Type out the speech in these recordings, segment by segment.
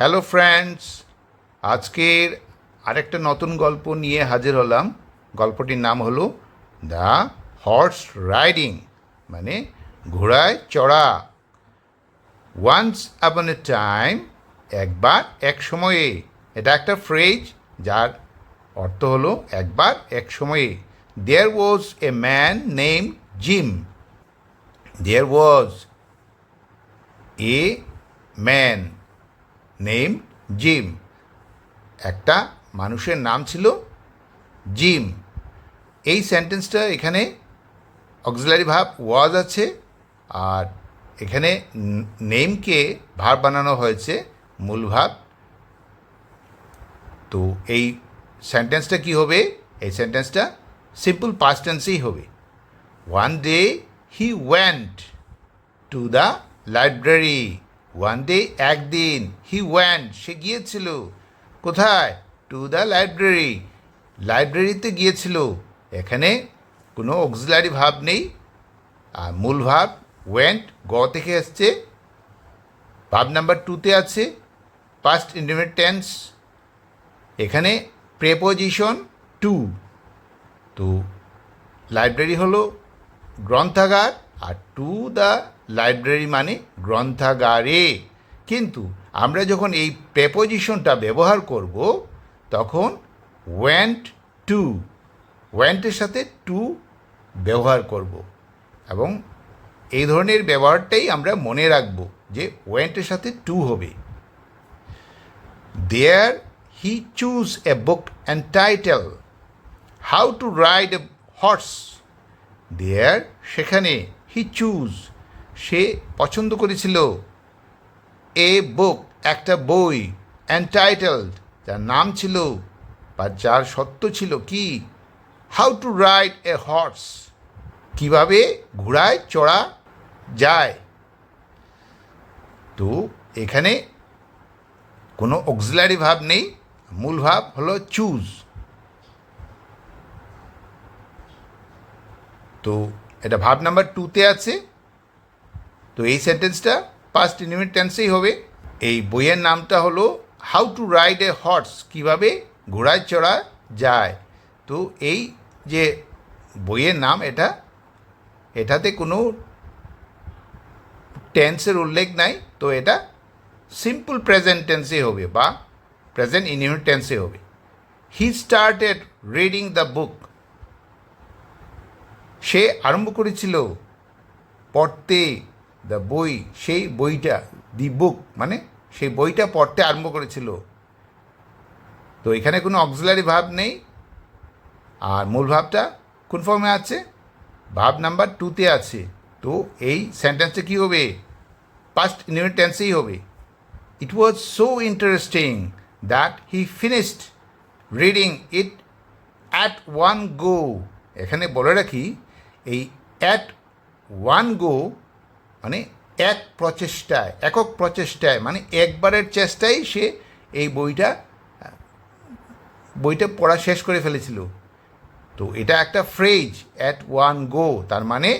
Hello friends, আজকের আরেকটা নতুন গল্প নিয়ে হাজির হলাম। গল্পটির নাম হলো দ্য হর্স রাইডিং মানে ঘোড়ায় চড়া। ওয়ান্স আপন এ টাইম, একবার এক সময়ে। এটা একটা ফ্রেজ, যার অর্থ হলো একবার এক সময়ে। There was a man name Jim there was a man name Jim. একটা মানুষের নাম ছিল জিম। এই সেন্টেন্সটা এখানে অক্সিলারি ভাব ওয়াজ আছে আর এখানে নেমকে ভার বানানো হয়েছে মূল ভাব। তো এই সেন্টেন্সটা কি হবে? এই সেন্টেন্সটা সিম্পল পাস্ট টেন্সেই হবে। One day he went to the library one day একদিন হি ওয়েন্ট সে গিয়েছিল। কোথায়? টু দ্য লাইব্রেরি লাইব্রেরিতে গিয়েছিল। এখানে কোনো অক্সিলারি ভাব নেই। আর মূল ভাব ওয়েন্ট গ থেকে এসছে। ভাব নাম্বার টুতে আছে। পাস্ট ইন্ডিমেট টেন্স এখানে প্রেপোজিশন টু তো লাইব্রেরি হলো গ্রন্থাগার। আর টু দ্য লাইব্রেরি মানে গ্রন্থাগারে। কিন্তু আমরা যখন এই প্রেপোজিশনটা ব্যবহার করব, তখন ওয়েন্ট টু ওয়েন্টের সাথে টু ব্যবহার করব। এবং এই ধরনের ব্যবহারটাই আমরা মনে রাখব যে ওয়েন্টের সাথে টু হবে। There he choose a book and title how to ride a horse there সেখানে হি চুজ সে পছন্দ করেছিল এ বুক একটা বই অ্যান্টাইটেলড যার নাম ছিল বা যার সত্য ছিল কি? How to ride a horse কীভাবে ঘোড়ায় চড়া যায়? তো এখানে কোনো অক্সিলারি ভাব নেই। মূল ভাব হলো চুজ তো এটা ভাব নাম্বার টুতে আছে। তো এই সেন্টেন্সটা পাস্ট ইনিমিট টেন্সেই হবে। এই বইয়ের নামটা হলো how to ride a horse কীভাবে ঘোড়ায় চড়া যায়। তো এই যে বইয়ের নাম, এটা, এটাতে কোনো টেন্সের উল্লেখ নাই। তো এটা সিম্পল প্রেজেন্ট টেন্সে হবে বা প্রেজেন্ট ইনিমিট টেন্সে হবে। He started reading the book সে আরম্ভ করেছিল পড়তে দ্য বই, সেই বইটা দি বুক মানে সেই বইটা পড়তে আরম্ভ করেছিল। তো এখানে কোনো অক্সিলারি ভাব নেই। আর মূল ভাবটা কোন ফর্মে আছে? ভাব নাম্বার টুতে আছে। তো এই সেন্টেন্সটা কী হবে? পাস্ট ইউনিট টেন্সেই হবে। It was so interesting that he finished reading it at one go এখানে বলে রাখি এই অ্যাট ওয়ান গো মানে এক প্রচেষ্টায়, একক প্রচেষ্টায় মানে একবারের চেষ্টায় সে এই বইটা বইটা পড়া শেষ করে ফেলেছিল। তো এটা একটা ফ্রেজ অ্যাট ওয়ান গো তার মানে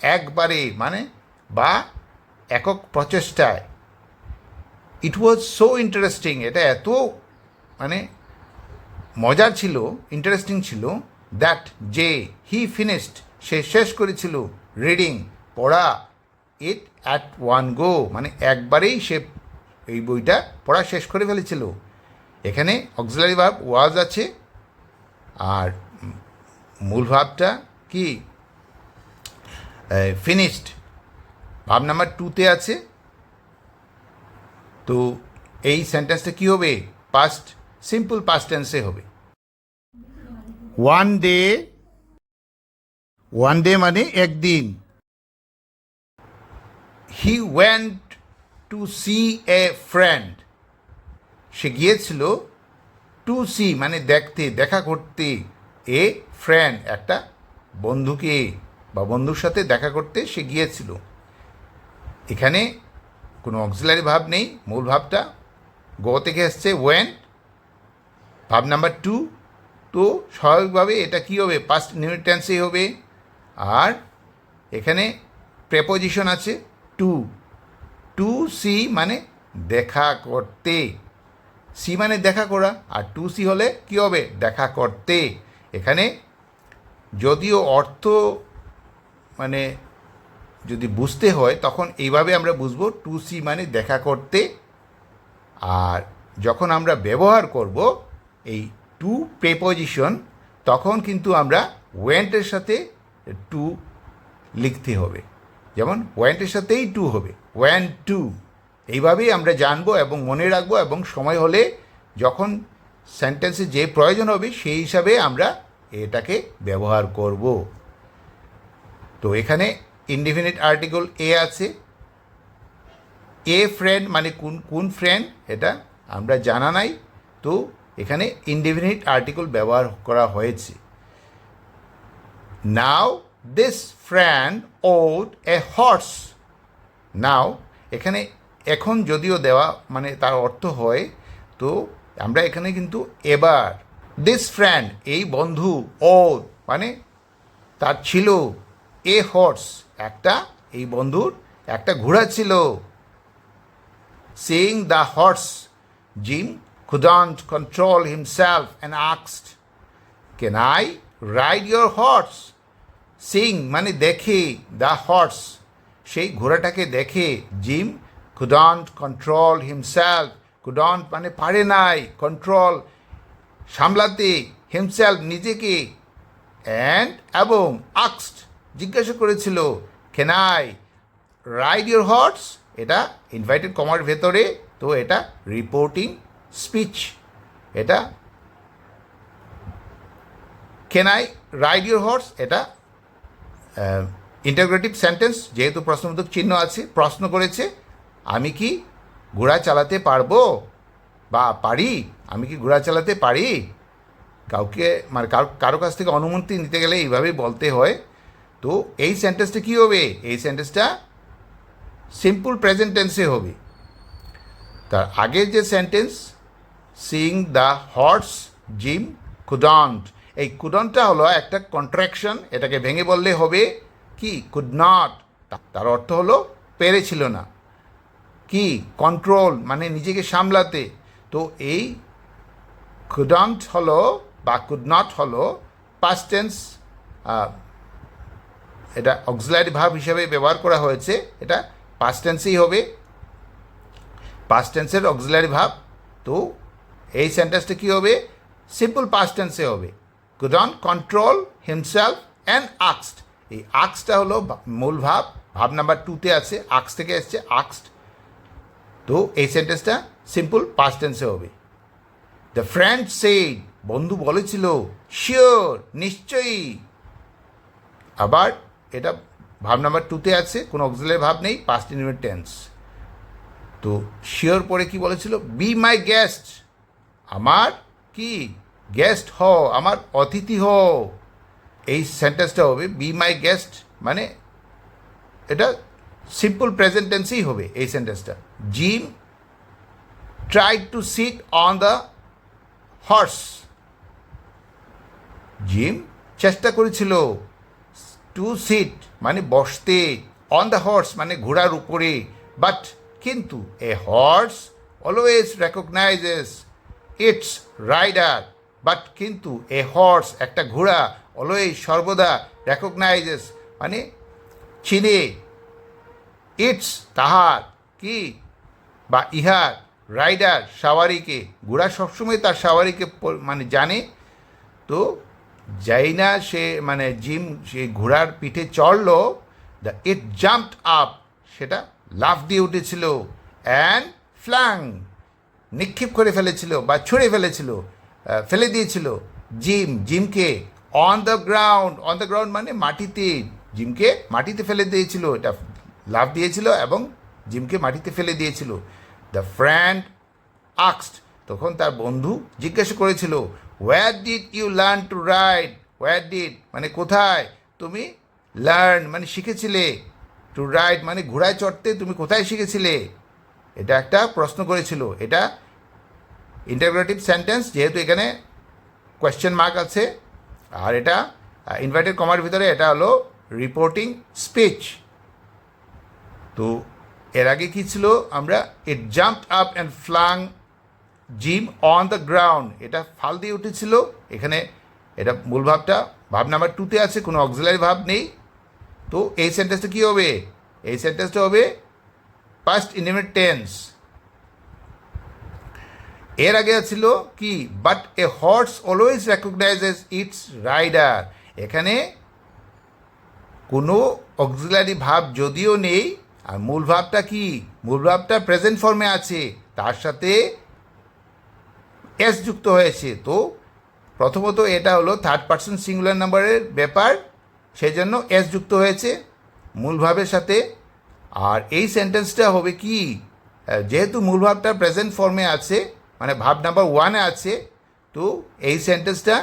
একবারে মানে বা একক প্রচেষ্টায়। ইট ওয়াজ সো ইন্টারেস্টিং এটা এত মানে মজার ছিল ইন্টারেস্টিং ছিল দ্যাট যে হি ফিনিশড সে শেষ করেছিল। রিডিং, পড়া ইট অ্যাট ওয়ান গো মানে একবারেই সে এই বইটা পড়া শেষ করে ফেলেছিল। এখানে অক্সিলারি ভাব ওয়াজ আছে, আর মূল ভাবটা কি? ফিনিশড ভাব নাম্বার টুতে আছে। তো এই সেন্টেন্সটা কী হবে? পাস্ট সিম্পল পাস্ট টেন্সে হবে। ওয়ান ডে ওয়ান ডে মানে একদিন। He went to see a friend সে গিয়েছিল টু সি মানে দেখতে, দেখা করতে এ ফ্রেন্ড একটা বন্ধুকে বা বন্ধুর সাথে দেখা করতে সে গিয়েছিল। এখানে কোনো অক্সিলারি ভাব নেই, মূল ভাবটা গ থেকে এসছে ওয়েন ভাব নাম্বার টু তো স্বাভাবিকভাবে এটা কী হবে? পাস্ট নিউট টেন্সেই হবে। আর এখানে প্রেপোজিশন আছে টু টু সি মানে দেখা করতে। সি মানে দেখা করা, আর টু সি হলে কি হবে? দেখা করতে। এখানে যদিও অর্থ মানে যদি বুঝতে হয়, তখন এইভাবে আমরা বুঝব টু সি মানে দেখা করতে। আর যখন আমরা ব্যবহার করব এই টু প্রেপোজিশন তখন কিন্তু আমরা ওয়েন্টের সাথে টু লিখতে হবে। যেমন ওয়েন্টের সাথেই টু হবে। ওয়ান টু এইভাবেই আমরা জানব এবং মনে রাখব এবং সময় হলে যখন সেন্টেন্সে যে প্রয়োজন হবে, সেই হিসাবে আমরা এটাকে ব্যবহার করব। তো এখানে ইনডিফিনিট আর্টিকেল এ আছে। এ ফ্রেন্ড মানে কোন কোন ফ্রেন্ড এটা আমরা জানা নাই। তো এখানে ইনডিফিনিট আর্টিকেল ব্যবহার করা হয়েছে। Now this friend owned a horse now এখানে এখন যদিও দেওয়া মানে তার অর্থ হয়, তো আমরা এখানে কিন্তু এবার দিস ফ্রেন্ড এই বন্ধু ও মানে তার ছিল এ হর্স একটা এই বন্ধুর একটা ঘোড়া ছিল Seeing the horse Jim couldn't control himself and আক্সড Can I ride your horse? Seeing মানে দেখে দ্য হর্স সেই ঘোড়াটাকে দেখে Jim couldn't control himself couldn't মানে পারে নাই কন্ট্রোল সামলাতে হিমসেলফ নিজেকে অ্যান্ড এবং আক্সড জিজ্ঞাসা করেছিল can I ride your horse এটা ইনভাইটেড কমার ভেতরে, তো এটা রিপোর্টিং স্পিচ এটা can I ride your horse এটা ইন্টাগ্রেটিভ সেন্টেন্স যেহেতু প্রশ্নবোধক চিহ্ন আছে, প্রশ্ন করেছে, আমি কি ঘোড়া চালাতে পারব? বা পারি? আমি কি ঘোড়া চালাতে পারি? কাউকে মানে কারও কাছ থেকে অনুমতি নিতে গেলে এইভাবেই বলতে হয়। তো এই সেন্টেন্সটা কী হবে? এই সেন্টেন্সটা সিম্পল প্রেজেন্ট টেন্সে হবে। তার আগের যে sentence seeing the horse Jim couldn't এই কুডনটা হলো একটা কন্ট্রাকশন এটাকে ভেঙে বললে হবে কি? কুড নট তার অর্থ হলো পেরেছিল না। কি? কন্ট্রোল মানে নিজেকে সামলাতে। তো এই কুডন্ট হলো বা কুড নট হলো পাস্ট টেন্স এটা অক্সিলারি ভাব হিসাবে ব্যবহার করা হয়েছে। এটা পাস্ট টেন্সেই হবে। পাস্ট টেন্সের অক্সিলারি ভাব তো এই সেন্টেন্সটা কী হবে? সিম্পল পাস্ট টেন্সে হবে। কুডন কন্ট্রোল হিমসেলফ অ্যান্ড আক্সড এই আক্সটা হলো মূল ভাব। ভাব নাম্বার টুতে আছে আক্স থেকে এসছে আক্সড তো এই সেন্টেন্সটা সিম্পল পাস্ট টেন্সে হবে। দ্য ফ্রেন্ড সেইড বন্ধু বলেছিল শিওর নিশ্চয়ই। আবার এটা ভাব নাম্বার টুতে আছে, কোনো অক্সিলারি ভাব নেই পাস্ট ইনভেন্ট টেন্স তো শিওর পরে কি বলেছিল? বি মাই গেস্ট আমার কি? গেস্ট হ আমার অতিথি হ এই সেন্টেন্সটা হবে বি মাই গেস্ট মানে এটা সিম্পল প্রেজেন্ট টেন্সেই হবে এই সেন্টেন্সটা Jim try to sit on the horse Jim চেষ্টা করেছিল টু সিট মানে বসতে অন দ্য হর্স মানে ঘোড়ার উপরে। বাট কিন্তু a horse always recognises its rider but কিন্তু এ হর্স একটা ঘোড়া অলওয়েজ সর্বদা রেকগনাইজেস মানে চিনে। ইটস তাহার, কি? বা ইহার রাইডার সাওয়ারিকে। ঘোড়া সবসময় তার সাওয়ারিকে মানে জানে। তো যাই না সে মানে জিম, সে ঘোড়ার পিঠে চড়লো দ্য ইট জাম্পড আপ সেটা লাফ দিয়ে উঠেছিল অ্যান্ড ফ্ল্যাং নিক্ষেপ করে ফেলেছিল বা ছুঁড়ে ফেলেছিল। ফেলে দিয়েছিল। Jim, জিমকে on the ground on the ground মানে মাটিতে। জিমকে মাটিতে ফেলে দিয়েছিল, এটা লাফ দিয়েছিল এবং জিমকে মাটিতে ফেলে দিয়েছিল। দ্য ফ্রেন্ড আক্সড তখন তার বন্ধু জিজ্ঞাসা করেছিল where did you learn to ride where did মানে কোথায় তুমি লার্ন মানে শিখেছিলে? টু রাইড মানে ঘোড়ায় চড়তে তুমি কোথায় শিখেছিলে? এটা একটা প্রশ্ন করেছিল। এটা ইন্টারগ্রেটিভ সেন্টেন্স যেহেতু এখানে কোয়েশ্চেন মার্ক আছে, আর এটা ইনভার্টেড কমার ভিতরে এটা হলো রিপোর্টিং স্পিচ তো এর আগে কী ছিল? আমরা it jump up and flung Jim on the ground এটা ফাল দিয়ে উঠেছিল। এখানে এটা মূল ভাবটা, ভাব নাম্বার টুতে আছে, কোনো অক্সিলারি ভাব নেই। তো এই সেন্টেন্সটা কী হবে? এই সেন্টেন্সটা হবে পাস্ট ইন্ডিমেট টেন্স এর আগে ছিল কি? But a horse always recognises its rider এখানে কোনো অক্সিলারি ভাব যদিও নেই, আর মূল ভাবটা কি? মূল ভাবটা প্রেজেন্ট ফর্মে আছে, তার সাথে এস যুক্ত হয়েছে। তো প্রথমত এটা হলো থার্ড পার্সন সিঙ্গুলার নাম্বারের ব্যাপার সেই জন্য এস যুক্ত হয়েছে মূল ভাবের সাথে। আর এই সেন্টেন্সটা হবে কি? যেহেতু মূল ভাবটা প্রেজেন্ট ফর্মে আছে মানে ভাব নাম্বার ওয়ানে আছে তো এই সেন্টেন্সটা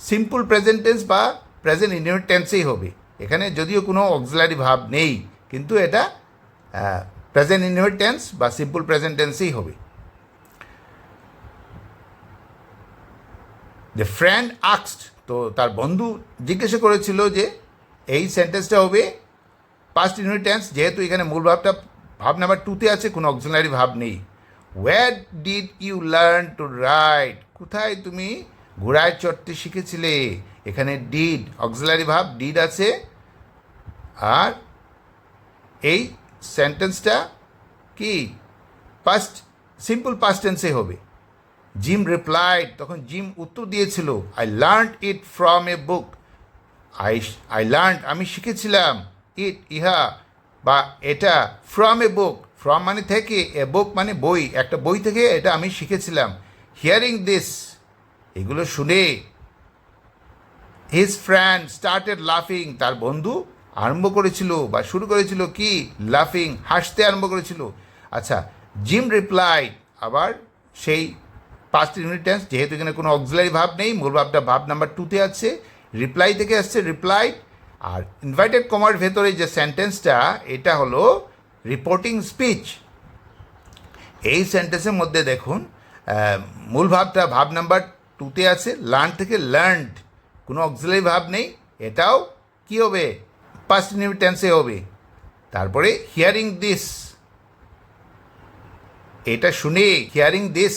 সিম্পল প্রেজেন্ট টেন্স বা প্রেজেন্ট ইন্ডিমেট টেন্সেই হবে। এখানে যদিও কোনো অক্সিলারি ভাব নেই, কিন্তু এটা প্রেজেন্ট ইন্ডিমেট টেন্স বা সিম্পল প্রেজেন্ট টেন্সেই হবে। যে ফ্রেন্ড আক্সড তো তার বন্ধু জিজ্ঞাসা করেছিল যে, এই সেন্টেন্সটা হবে পাস্ট ইউনিট টেন্স যেহেতু এখানে মূল ভাবটা, ভাব নাম্বার টুতে আছে, কোনো অক্সিলারি ভাব নেই। Where did you learn to ride কোথায় তুমি ঘোড়ায় চড়তে শিখেছিলে? এখানে ডিড অক্সিলারি ভাব ডিড আছে। আর এই সেন্টেন্সটা কি? পাস্ট সিম্পল পাস্ট টেন্সে হবে। জিম রিপ্লাইড তখন জিম উত্তর দিয়েছিল I learn it from a book I I learn আমি শিখেছিলাম ইট ইহা, বা এটা ফ্রম এ বুক ফ্রম মানে থেকে এ বুক মানে বই, একটা বই থেকে এটা আমি শিখেছিলাম। হিয়ারিং দিস এগুলো শুনে হিজ ফ্রেন্ড স্টার্টেড লাফিং তার বন্ধু আরম্ভ করেছিল বা শুরু করেছিল কি? লাফিং হাসতে আরম্ভ করেছিল। আচ্ছা জিম রিপ্লাই আবার সেই পাঁচ ইউনিট টেন্স যেহেতু এখানে কোনো অক্সিলারি ভাব নেই, মূল ভাবটা ভাব নাম্বার টুতে আছে রিপ্লাই থেকে আসছে রিপ্লাই আর ইনভাইটেড কমার ভেতরে যে সেন্টেন্সটা এটা হলো রিপোর্টিং স্পিচ এই সেন্টেন্সের মধ্যে দেখুন মূল ভাবটা, ভাব নাম্বার টুতে আছে লার্ন থেকে লার্নড কোনো অক্সিলারি ভাব নেই, এটাও কি হবে? পাস্ট টেন্সে হবে। তারপরে হিয়ারিং দিস এটা শুনে হিয়ারিং দিস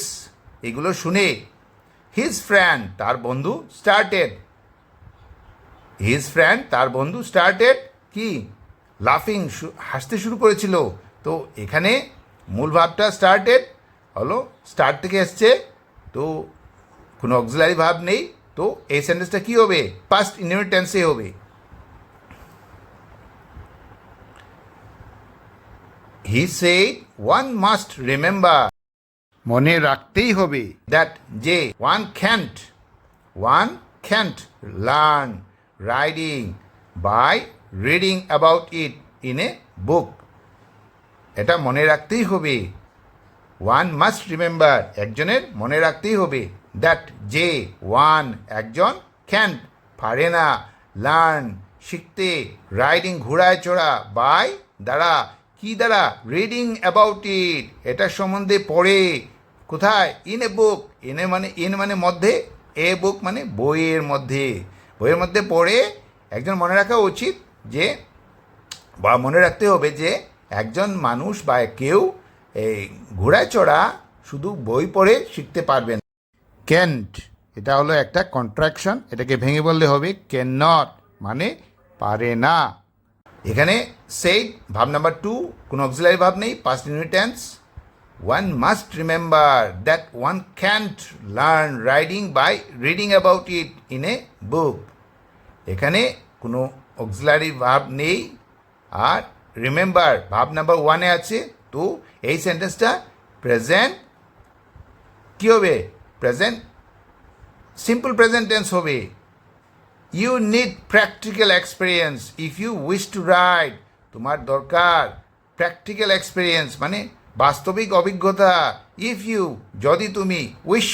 এগুলো শুনে। হিজ ফ্রেন্ড তার বন্ধু স্টার্টেড হিজ ফ্রেন্ড তার বন্ধু স্টার্টেড কি? লাফিং হাসতে শুরু করেছিল। তো এখানে মূল ভাবটা স্টার্টেড হলো স্টার্ট থেকে এসছে। তো কোনো অক্সিলারি ভাব নেই। তো এই সেন্টেন্সটা কী হবে? পাস্ট ইন্ডিমেট টেন্সে হবে। He said one must remember মনে রাখতেই হবে। দ্যাট যে one can't one can't learn riding by reading about it in a book এটা মনে রাখতেই হবে। ওয়ান মাস্ট রিমেম্বার একজনের মনে রাখতেই হবে দ্যাট যে ওয়ান একজন ক্যান পারে না। লার্ন শিখতে রাইডিং ঘোড়ায় চড়া বাই দ্বারা, কি দ্বারা রিডিং অ্যাবাউট ইট এটা সম্বন্ধে পড়ে। কোথায়? ইন এ বুক ইনে মানে ইন মানে মধ্যে এ বুক মানে বইয়ের মধ্যে। বইয়ের মধ্যে পড়ে, একজন মনে রাখা উচিত যে, বা মনে রাখতে হবে যে, একজন মানুষ বা কেউ এই ঘোড়ায় চড়া শুধু বই পড়ে শিখতে পারবেন ক্যান্ট এটা হলো একটা কন্ট্রাকশন এটাকে ভেঙে বললে হবে ক্যান নট মানে পারে না। এখানে সেই ভাব নাম্বার টু কোনো অক্সিলারি ভাব নেই past unit tense one must remember that one can't learn riding by reading about it in a book এখানে কোনো অক্সিলারি ভাব নেই। আর রিমেম্বার ভাব নাম্বার ওয়ানে আছে, তো এই সেন্টেন্সটা প্রেজেন্ট কী হবে? প্রেজেন্ট সিম্পল প্রেজেন্ট টেন্স হবে। You need practical experience if you wish to ride তোমার দরকার প্র্যাকটিক্যাল এক্সপিরিয়েন্স মানে বাস্তবিক অভিজ্ঞতা। ইফ ইউ যদি তুমি উইশ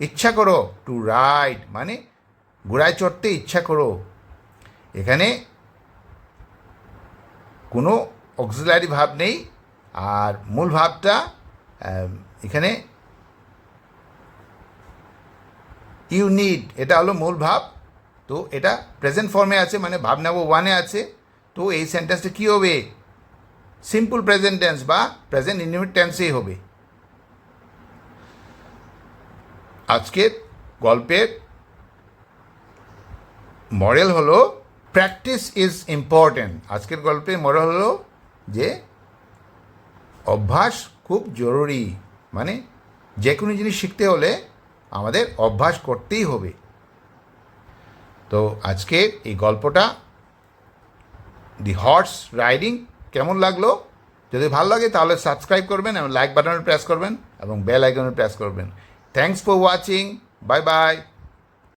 ইচ্ছা করো টু রাইড মানে ঘোড়ায় চড়তে ইচ্ছা করো। এখানে কোনো অক্সিলারি ভাব নেই, আর মূল ভাবটা এখানে ইউ নিড এটা হলো মূল ভাব। তো এটা প্রেজেন্ট ফর্মে আছে মানে ভাব নেব ওয়ানে আছে। তো এই সেন্টেন্সটা কী হবে? সিম্পল প্রেজেন্ট টেন্স বা প্রেজেন্ট ইনডিফিনিট টেন্সেই হবে। আজকের গল্পের মডেল হলো প্র্যাকটিস ইজ ইম্পর্ট্যান্ট আজকের গল্পে মডেল হলো যে অভ্যাস খুব জরুরি। মানে যে কোনো জিনিস শিখতে হলে আমাদের অভ্যাস করতেই হবে। তো আজকে এই গল্পটা দি হর্স রাইডিং কেমন লাগল? যদি ভালো লাগে তাহলে সাবস্ক্রাইব করবেন এবং লাইক বাটনে প্রেস করবেন এবং বেল আইকনে প্রেস করবেন। Thanks for watching bye bye